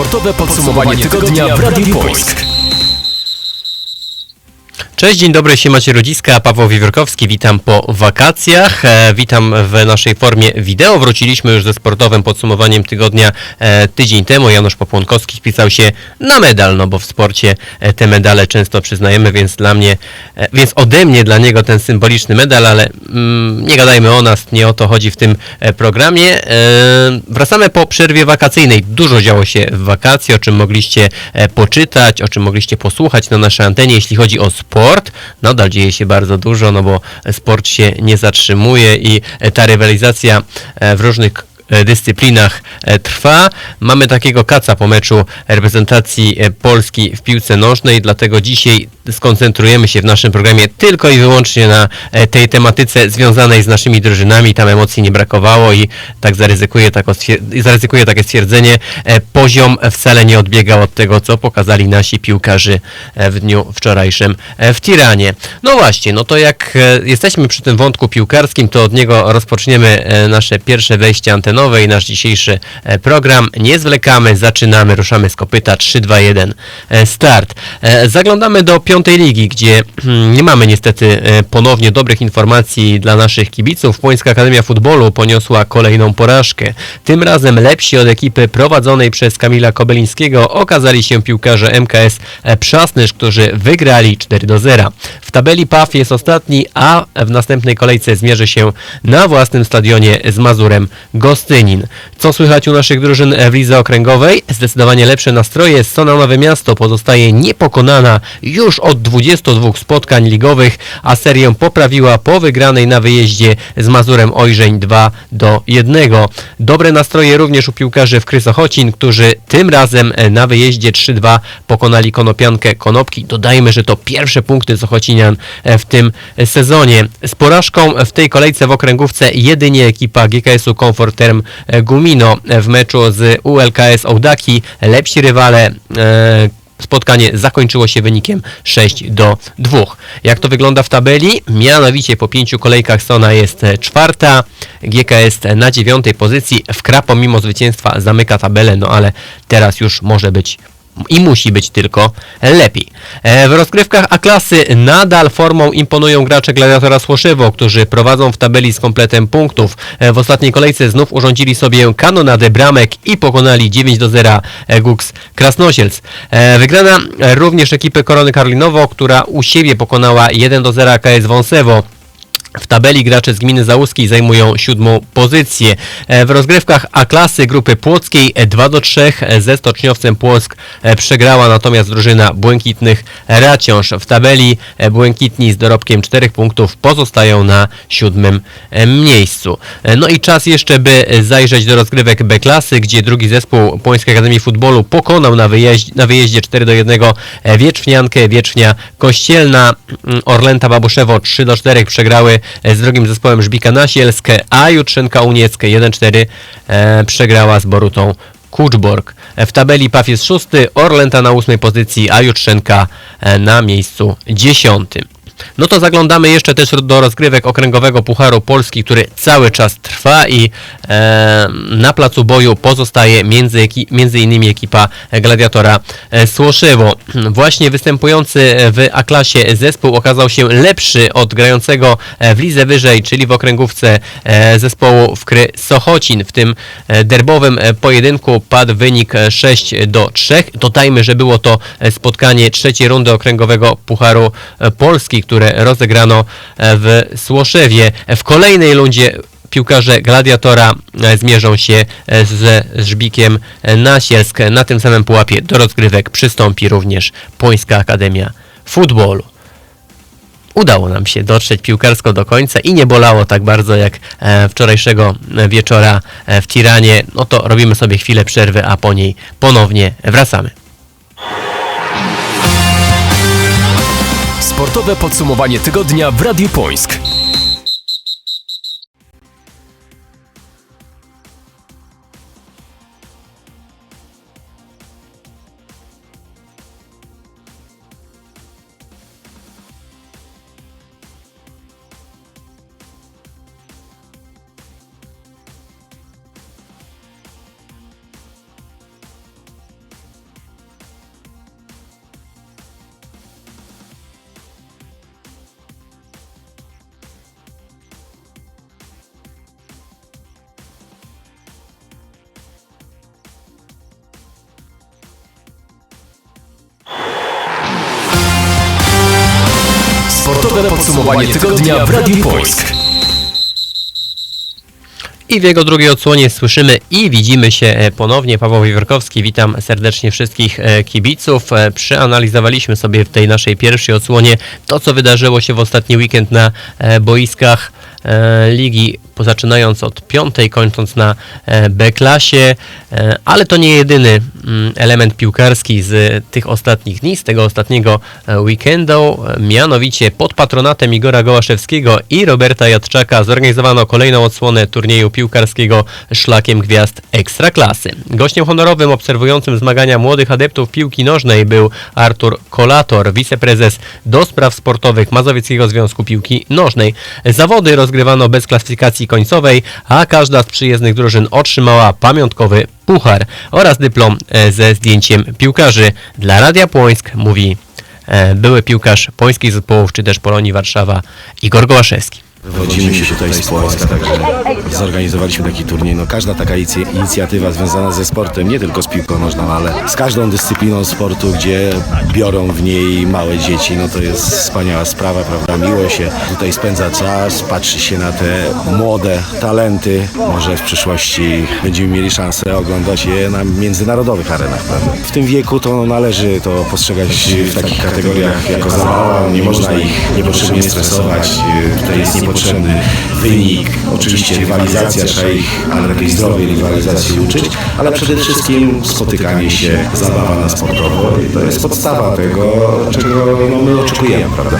Sportowe podsumowanie tygodnia w Radiu Płońsk. Cześć, dzień dobry, się macie Rodziska, Paweł Wiewiórkowski, witam po wakacjach, e, witam w naszej formie wideo, wróciliśmy już ze sportowym podsumowaniem tygodnia e, tydzień temu, Janusz Popłonkowski spisał się na medal, no bo w sporcie e, te medale często przyznajemy, więc dla mnie, więc ode mnie dla niego ten symboliczny medal, ale mm, nie gadajmy o nas, nie o to chodzi w tym programie. Wracamy po przerwie wakacyjnej, dużo działo się w wakacje, o czym mogliście poczytać, o czym mogliście posłuchać na naszej antenie, jeśli chodzi o sport. Nadal dzieje się bardzo dużo, no bo sport się nie zatrzymuje i e, ta rywalizacja e, w różnych e, dyscyplinach trwa. Mamy takiego kaca po meczu reprezentacji Polski w piłce nożnej, dlatego dzisiaj skoncentrujemy się w naszym programie tylko i wyłącznie na e, tej tematyce związanej z naszymi drużynami. Tam emocji nie brakowało i tak zaryzykuję, zaryzykuję takie stwierdzenie. E, Poziom wcale nie odbiegał od tego, co pokazali nasi piłkarze e, w dniu wczorajszym w Tiranie. No właśnie, no to jak jesteśmy przy tym wątku piłkarskim, to od niego rozpoczniemy nasze pierwsze wejście antenowe i nasz dzisiejszy program. Nie zwlekamy, zaczynamy, ruszamy z kopyta 3, 2, 1, e, start. Zaglądamy do piątej ligi, gdzie hmm, nie mamy niestety e, ponownie dobrych informacji dla naszych kibiców. Płońska Akademia Futbolu poniosła kolejną porażkę. Tym razem lepsi od ekipy prowadzonej przez Kamila Kobelińskiego okazali się piłkarze MKS Przasnysz, którzy wygrali 4 do 0. W tabeli PAF jest ostatni, a w następnej kolejce zmierzy się na własnym stadionie z Mazurem Gostynin. Co słychać u naszych drużyn w lidze okręgowej? Zdecydowanie lepsze nastroje. Sona Nowe Miasto pozostaje niepokonana już od 22 spotkań ligowych, a serię poprawiła po wygranej na wyjeździe z Mazurem Ojrzeń 2 do 1. Dobre nastroje również u piłkarzy w Krysochocin, którzy tym razem e, na wyjeździe 3-2 pokonali Konopiankę Konopki. Dodajmy, że to pierwsze punkty Sochocinian e, w tym sezonie. Z porażką w tej kolejce w okręgówce jedynie ekipa GKS-u Comfort Term e, Gumino w meczu z ULKS Ołdaki. Lepsi rywale e, Spotkanie zakończyło się wynikiem 6 do 2. Jak to wygląda w tabeli? Mianowicie po pięciu kolejkach Sona jest czwarta, GKS na dziewiątej pozycji. Wkra pomimo zwycięstwa zamyka tabelę, no ale teraz już może być i musi być tylko lepiej. E, W rozgrywkach A-klasy nadal formą imponują gracze Gladiatora Słoszywo, którzy prowadzą w tabeli z kompletem punktów. E, W ostatniej kolejce znów urządzili sobie kanonadę bramek i pokonali 9 do 0 Gux Krasnosielc. E, Wygrana e, również ekipy Korony Karlinowo, która u siebie pokonała 1 do 0 KS Wąsewo. W tabeli gracze z gminy Załuskiej zajmują siódmą pozycję. E, W rozgrywkach A-klasy grupy płockiej e, 2 do 3 e, ze Stoczniowcem Płock e, przegrała natomiast drużyna Błękitnych Raciąż. W tabeli e, Błękitni z dorobkiem 4 punktów pozostają na siódmym e, miejscu. E, No i czas jeszcze by e, zajrzeć do rozgrywek B-klasy, gdzie drugi zespół Płońskiej Akademii Futbolu pokonał na, wyjeździe, na wyjeździe 4 do 1 e, Wietrzniankę, Wietrznia Kościelna, mm, Orlęta Babuszewo 3 do 4 przegrały e, z drugim zespołem Żbika Nasielskie, a Jutrzynka Unieckie 1-4 e, przegrała z Borutą Kuczborg. E, W tabeli PAF jest szósty, Orlęta na ósmej pozycji, a Jutrzenka e, na miejscu dziesiątym. No to zaglądamy jeszcze też do rozgrywek okręgowego Pucharu Polski, który cały czas trwa i e, na placu boju pozostaje między, między innymi ekipa Gladiatora e, Słoszywo. Właśnie występujący w A-klasie zespół okazał się lepszy od grającego e, w lidze wyżej, czyli w okręgówce e, zespołu Wkry Sochocin. W tym derbowym pojedynku padł wynik e, 6 do 3. Dodajmy, że było to spotkanie trzeciej rundy okręgowego Pucharu Polski, które rozegrano e, w Słoszewie. W kolejnej rundzie piłkarze Gladiatora e, zmierzą się e, ze Żbikiem Nasielsk. Na tym samym pułapie do rozgrywek przystąpi również Płońska Akademia Futbolu. Udało nam się dotrzeć piłkarsko do końca i nie bolało tak bardzo jak wczorajszego wieczora w Tiranie. No to robimy sobie chwilę przerwy, a po niej ponownie wracamy. Sportowe podsumowanie tygodnia w Radiu Płońsk. Podsumowanie tygodnia w Radiu Pońsk. I w jego drugiej odsłonie słyszymy i widzimy się e, ponownie. Paweł Wiewiórkowski, witam serdecznie wszystkich e, kibiców. E, Przeanalizowaliśmy sobie w tej naszej pierwszej odsłonie to, co wydarzyło się w ostatni weekend na boiskach ligi, zaczynając od piątej, kończąc na e, B-klasie, E, ale to nie jedyny mm, element piłkarski z tych ostatnich dni, z tego ostatniego e, weekendu. Mianowicie pod patronatem Igora Gołaszewskiego i Roberta Jadczaka zorganizowano kolejną odsłonę turnieju piłkarskiego Szlakiem Gwiazd Ekstraklasy. Gościem honorowym obserwującym zmagania młodych adeptów piłki nożnej był Artur Kolator, wiceprezes do spraw sportowych Mazowieckiego Związku Piłki Nożnej. Zawody rozgrywano bez klasyfikacji końcowej, a każda z przyjezdnych drużyn otrzymała pamiątkowy puchar oraz dyplom e, ze zdjęciem piłkarzy. Dla Radia Płońsk mówi e, były piłkarz pońskich zespołów, czy też Polonii Warszawa Igor Gołaszewski. Wywodzimy się tutaj z Płońska, także zorganizowaliśmy taki turniej. No, każda taka inicj- inicjatywa związana ze sportem, nie tylko z piłką nożną, ale z każdą dyscypliną sportu, gdzie biorą w niej małe dzieci, no to jest wspaniała sprawa, prawda? Miło się tutaj spędza czas, patrzy się na te młode talenty. Może w przyszłości będziemy mieli szansę oglądać je na międzynarodowych arenach, prawda? W tym wieku to należy to postrzegać w takich kategoriach jako zabawa, nie można ich niepotrzebnie stresować. Tutaj jest niepotrzebny wynik, oczywiście rywalizacja, trzeba ich, ale zdrowej rywalizacji uczyć, ale przede wszystkim spotykanie się, zabawa na sportowo i to jest podstawa tego, czego no, my oczekujemy, prawda?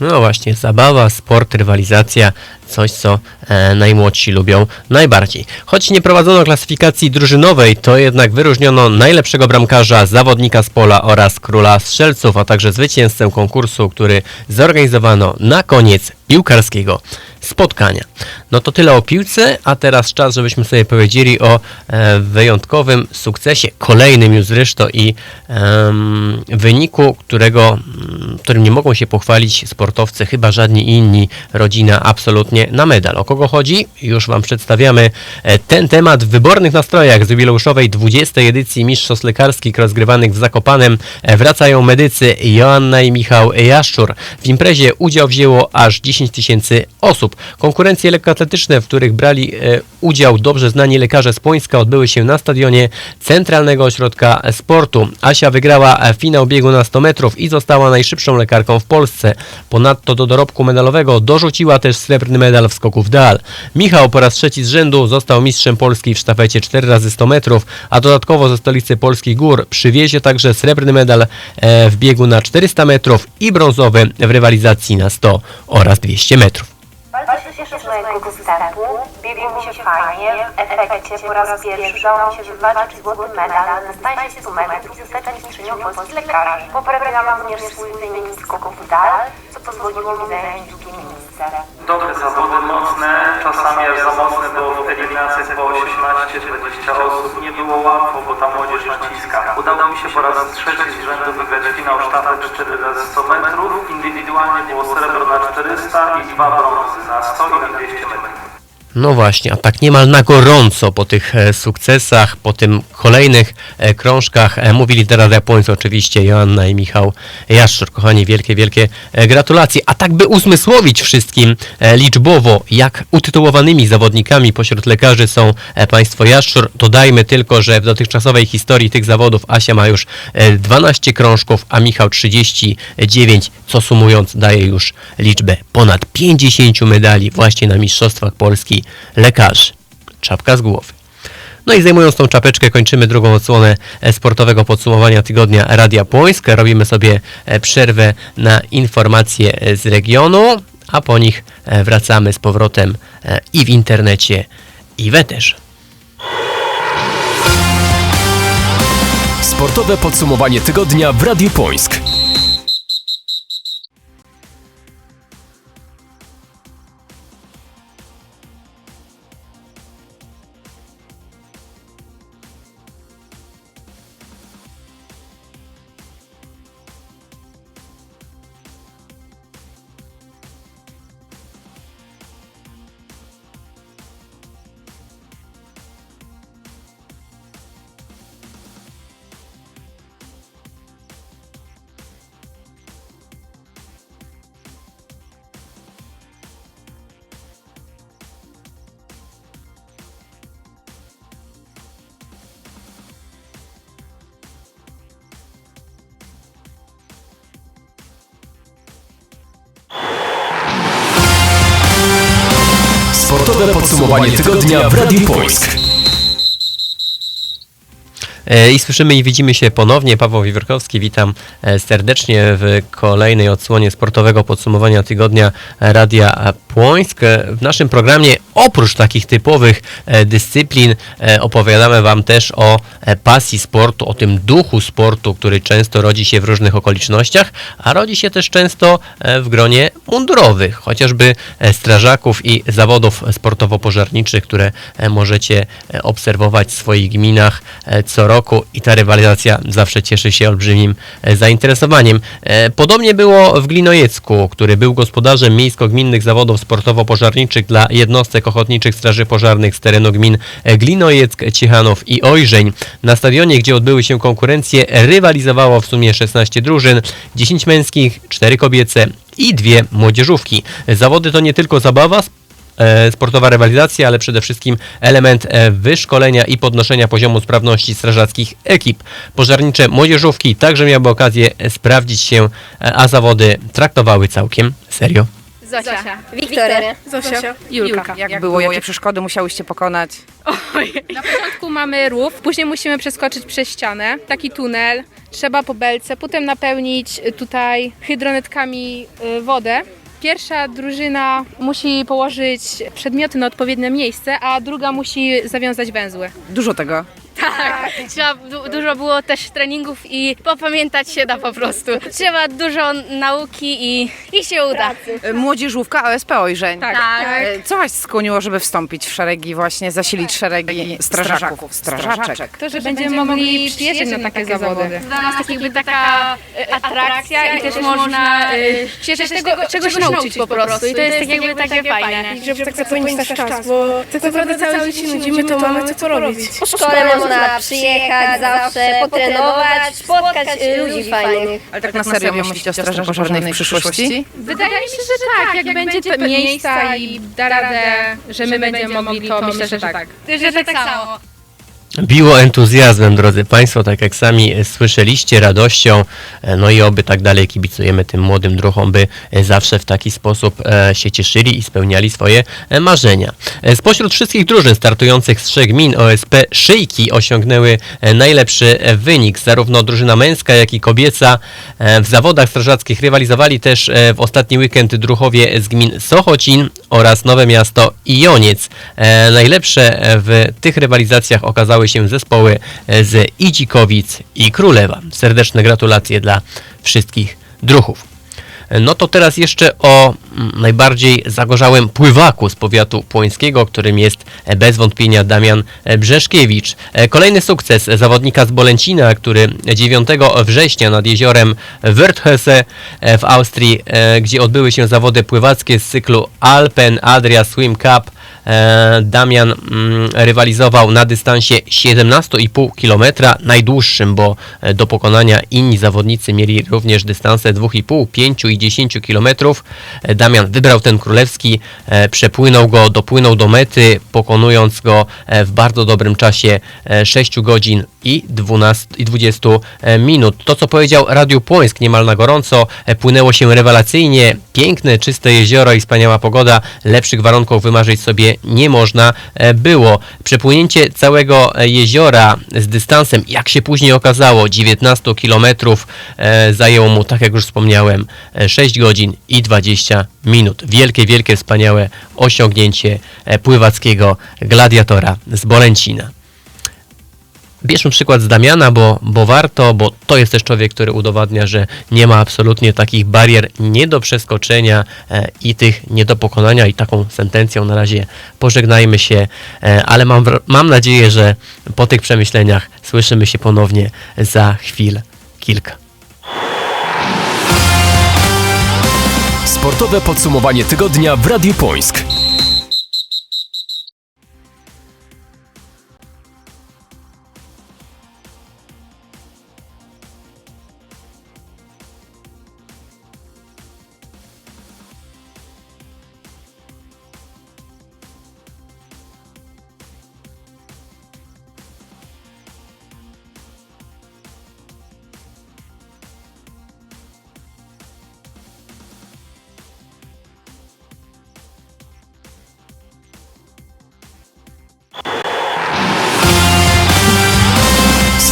No właśnie, zabawa, sport, rywalizacja, coś co e, najmłodsi lubią najbardziej. Choć nie prowadzono klasyfikacji drużynowej, to jednak wyróżniono najlepszego bramkarza, zawodnika z pola oraz króla strzelców, a także zwycięzcę konkursu, który zorganizowano na koniec piłkarskiego spotkania. No to tyle o piłce, a teraz czas, żebyśmy sobie powiedzieli o e, wyjątkowym sukcesie, kolejnym już zresztą i wyniku, którego, którym nie mogą się pochwalić sportowcy, chyba żadni inni, rodzina absolutnie na medal. O kogo chodzi? Już Wam przedstawiamy e, ten temat w wybornych nastrojach z jubileuszowej 20. edycji Mistrzostw Lekarskich rozgrywanych w Zakopanem. E, Wracają medycy Joanna i Michał Jaszczur. W imprezie udział wzięło aż 10 tysięcy osób. Konkurencje lekkoatletyczne, w których brali e, udział dobrze znani lekarze z Płońska, odbyły się na stadionie Centralnego Ośrodka Sportu. Asia wygrała e, finał biegu na 100 metrów i została najszybszą lekarką w Polsce. Ponadto do dorobku medalowego dorzuciła też srebrny medal w skoku w dal. Michał po raz trzeci z rzędu został mistrzem Polski w sztafecie 4 razy 100 metrów, a dodatkowo ze stolicy Polskich Gór przywiezie także srebrny medal e, w biegu na 400 metrów i brązowy w rywalizacji na 100 oraz 200 metrów. Bardzo cieszę z mojego występu. Biegło mi się fajnie. W efekcie po raz pierwszy udało mi się wywalczyć złoty medal na dystansie 100 metrów i zostać mistrzynią Polski lekarzy. Poprawiłam również swój wynik skoków w dal, pozwoliło mi zająć drugie miejsce. Dobre zawody, mocne, czasami aż za mocne, bo w eliminacjach po 18-20 osób nie było łatwo, bo ta młodzież naciska. Udało mi się po raz trzeci z rzędu wygrać finał sztafet 4 razy 100 metrów. Indywidualnie było srebro na 400 i dwa brązy na 100 i na 200 metrów. No właśnie, a tak niemal na gorąco po tych e, sukcesach, po tym kolejnych e, krążkach e, mówili teraz Japońcy oczywiście, Joanna i Michał Jaszczur. Kochani, wielkie, wielkie gratulacje. A tak by uzmysłowić wszystkim liczbowo, jak utytułowanymi zawodnikami pośród lekarzy są państwo Jaszczur, dodajmy tylko, że w dotychczasowej historii tych zawodów Asia ma już e, 12 krążków, a Michał 39, co sumując daje już liczbę ponad 50 medali właśnie na Mistrzostwach Polski lekarzy. Czapka z głowy. No i zajmując tą czapeczkę kończymy drugą odsłonę e, sportowego podsumowania tygodnia Radia Płońsk. Robimy sobie e, przerwę na informacje e, z regionu, a po nich wracamy z powrotem i w internecie, i w eterze. Sportowe podsumowanie tygodnia w Radiu Pońsk. Podsumowanie tygodnia w Radiu Pońsk. E, I słyszymy i widzimy się ponownie. Paweł Wiwerkowski, witam e, serdecznie w kolejnej odsłonie sportowego podsumowania tygodnia Radia Płońsk. W naszym programie oprócz takich typowych e, dyscyplin opowiadamy Wam też o pasji sportu, o tym duchu sportu, który często rodzi się w różnych okolicznościach, a rodzi się też często e, w gronie mundurowych, chociażby e, strażaków i zawodów sportowo-pożarniczych, które e, możecie e, obserwować w swoich gminach e, co roku i ta rywalizacja zawsze cieszy się olbrzymim e, zainteresowaniem. E, Podobnie było w Glinojecku, który był gospodarzem miejsko-gminnych zawodów sportowo-pożarniczych dla jednostek ochotniczych straży pożarnych z terenu gmin e, Glinojeck, Ciechanów i Ojrzeń. Na stadionie, gdzie odbyły się konkurencje, rywalizowało w sumie 16 drużyn, 10 męskich, 4 kobiece i dwie młodzieżówki. Zawody to nie tylko zabawa, e, sportowa rywalizacja, ale przede wszystkim element e, wyszkolenia i podnoszenia poziomu sprawności strażackich ekip. Pożarnicze młodzieżówki także miały okazję sprawdzić się, e, a zawody traktowały całkiem serio. Zosia, Wiktoria, Zosia, Julka. Jak było? Jakie przeszkody musiałyście pokonać? Na początku mamy rów, później musimy przeskoczyć przez ścianę, taki tunel, trzeba po belce, potem napełnić y, tutaj hydronetkami y, wodę. Pierwsza drużyna musi położyć przedmioty na odpowiednie miejsce, a druga musi zawiązać węzły. Dużo tego. Tak, trzeba du- dużo było też treningów i popamiętać się da po prostu. Trzeba dużo nauki i, i się uda. E, Młodzieżówka OSP Ojrzeń. Tak. E, Co was skłoniło, żeby wstąpić w szeregi, właśnie zasilić szeregi strażaków, strażaczek? To, że będziemy mogli przyjeżdżać na takie zawody. Dla nas tak jakby taka y, atrakcja i też można się też tego, czegoś nauczyć po prostu i to jest tak jakby takie fajne. żeby tak zapomnieć nasz czas, bo tak naprawdę cały dzień się nudzimy, to mamy co porobić. Po szkole można przyjechać zawsze, potrenować, spotkać ludzi fajnych. Ale tak na serio myślicie o straży pożarnej w przyszłości? Wydaje mi się, że tak, jak, będzie te miejsca i da radę, że my będziemy mogli, to myślę, że tak. Że tak samo. Biło entuzjazmem, drodzy Państwo, tak jak sami słyszeliście, radością, e, no i oby tak dalej kibicujemy tym młodym druchom, by e, zawsze w taki sposób e, się cieszyli i spełniali swoje marzenia. Spośród wszystkich drużyn startujących z trzech gmin OSP Szyjki osiągnęły najlepszy wynik. Zarówno drużyna męska, jak i kobieca w zawodach strażackich rywalizowali też w ostatni weekend druchowie z gmin Sochocin oraz Nowe Miasto i Joniec. E, Najlepsze e, w tych rywalizacjach okazały się zespoły e, z Idzikowic i Królewa. Serdeczne gratulacje dla wszystkich druchów. No to teraz jeszcze o mm, najbardziej zagorzałym pływaku z powiatu płońskiego, którym jest e, bez wątpienia Damian Brzeszkiewicz. E, Kolejny sukces zawodnika z Bolęcina, który 9 września nad jeziorem Wörthöse e, w Austrii, gdzie odbyły się zawody pływackie z cyklu Alpen Adria Swim Cup, Damian mm, rywalizował na dystansie 17,5 km, najdłuższym, bo e, do pokonania inni zawodnicy mieli również dystanse 2,5, 5 i 10 km. E, Damian wybrał ten królewski, e, przepłynął go, dopłynął do mety, pokonując go e, w bardzo dobrym czasie e, 6 godzin i, 12, i 20 e, minut. To, co powiedział Radiu Płońsk niemal na gorąco, e, płynęło się rewelacyjnie, piękne, czyste jezioro i wspaniała pogoda, lepszych warunków wymarzyć sobie nie można e, było. Przepłynięcie całego e, jeziora z dystansem, jak się później okazało, 19 km e, zajęło mu, tak jak już wspomniałem, e, 6 godzin i 20 minut. Wielkie, wielkie, wspaniałe osiągnięcie pływackiego gladiatora z Bolęcina. Bierzmy przykład z Damiana, bo, bo warto, bo to jest też człowiek, który udowadnia, że nie ma absolutnie takich barier nie do przeskoczenia e, i tych nie do pokonania i taką sentencją na razie pożegnajmy się, e, ale mam, mam nadzieję, że po tych przemyśleniach słyszymy się ponownie za chwil kilka. Sportowe podsumowanie tygodnia w Radiu Pońsk.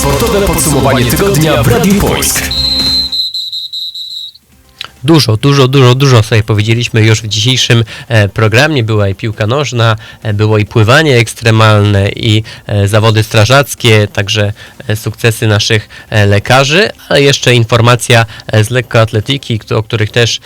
Sportowe podsumowanie tygodnia w Radiu Pońsk. Dużo, dużo, dużo, dużo sobie powiedzieliśmy już w dzisiejszym e, programie. Była i piłka nożna, e, było i pływanie ekstremalne, i e, zawody strażackie, także sukcesy naszych lekarzy, ale jeszcze informacja z lekkoatletyki, o których też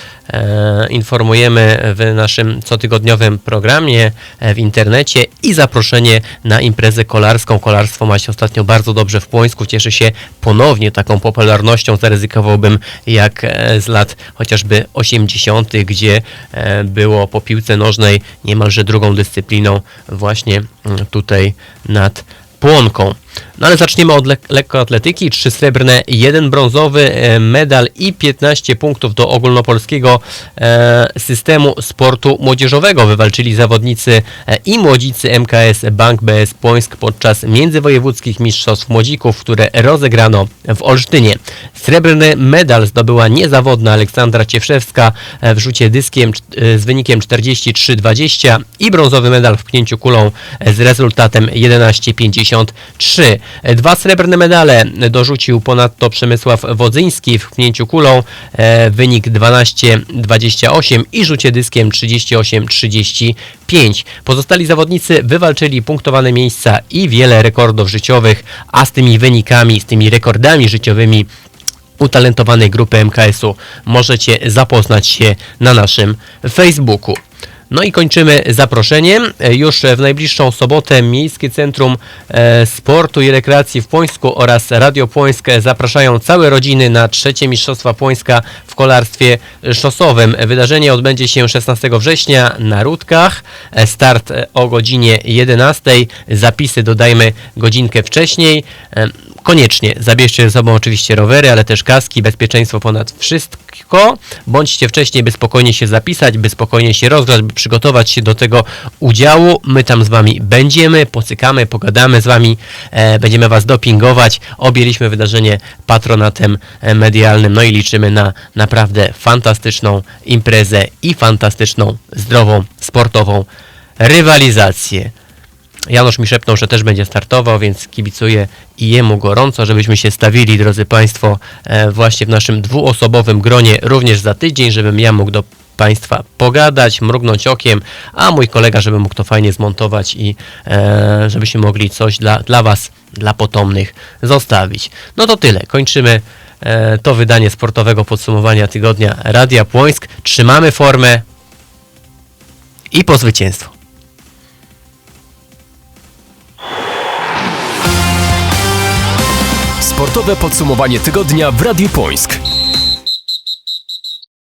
informujemy w naszym cotygodniowym programie w internecie i zaproszenie na imprezę kolarską. Kolarstwo ma się ostatnio bardzo dobrze w Płońsku, cieszy się ponownie taką popularnością, zaryzykowałbym jak z lat chociażby 80., gdzie e, było po piłce nożnej niemalże drugą dyscypliną właśnie mm, tutaj nad Płonką. No ale zaczniemy od lek- lekkoatletyki. Trzy srebrne, jeden brązowy e, medal i 15 punktów do ogólnopolskiego e, systemu sportu młodzieżowego wywalczyli zawodnicy e, i młodzicy MKS Bank BS Płońsk podczas międzywojewódzkich mistrzostw młodzików, które rozegrano w Olsztynie. Srebrny medal zdobyła niezawodna Aleksandra Ciewszewska w rzucie dyskiem z wynikiem 43-20 i brązowy medal w pchnięciu kulą z rezultatem 11-53. E, Dwa srebrne medale dorzucił ponadto Przemysław Wodzyński w pchnięciu kulą, e, wynik 12-28 i rzucie dyskiem 38-35. Pozostali zawodnicy wywalczyli punktowane miejsca i wiele rekordów życiowych, a z tymi wynikami, z tymi rekordami życiowymi utalentowanej grupy MKS-u możecie zapoznać się na naszym Facebooku. No i kończymy zaproszeniem. E, Już w najbliższą sobotę Miejskie Centrum e, Sportu i Rekreacji w Płońsku oraz Radio Płońsk zapraszają całe rodziny na trzecie Mistrzostwa Płońska w kolarstwie szosowym. Wydarzenie odbędzie się 16 września na Rudkach. E, Start o godzinie 11. Zapisy dodajmy godzinkę wcześniej. Koniecznie zabierzcie ze sobą oczywiście rowery, ale też kaski, bezpieczeństwo ponad wszystko. Bądźcie wcześniej, by spokojnie się zapisać, by spokojnie się rozgrzać, by przygotować się do tego udziału. My tam z Wami będziemy, pocykamy, pogadamy z Wami, e, będziemy Was dopingować. Objęliśmy wydarzenie patronatem e, medialnym, no i liczymy na naprawdę fantastyczną imprezę i fantastyczną, zdrową, sportową rywalizację. Janusz mi szepnął, że też będzie startował, więc kibicuję i jemu gorąco, żebyśmy się stawili, drodzy Państwo, e, właśnie w naszym dwuosobowym gronie również za tydzień, żebym ja mógł do Państwa pogadać, mrugnąć okiem, a mój kolega, żeby mógł to fajnie zmontować i e, żebyśmy mogli coś dla, dla Was, dla potomnych zostawić. No to tyle, kończymy e, to wydanie sportowego podsumowania tygodnia Radia Płońsk. Trzymamy formę i po zwycięstwo. Sportowe podsumowanie tygodnia w Radiu Pońsk.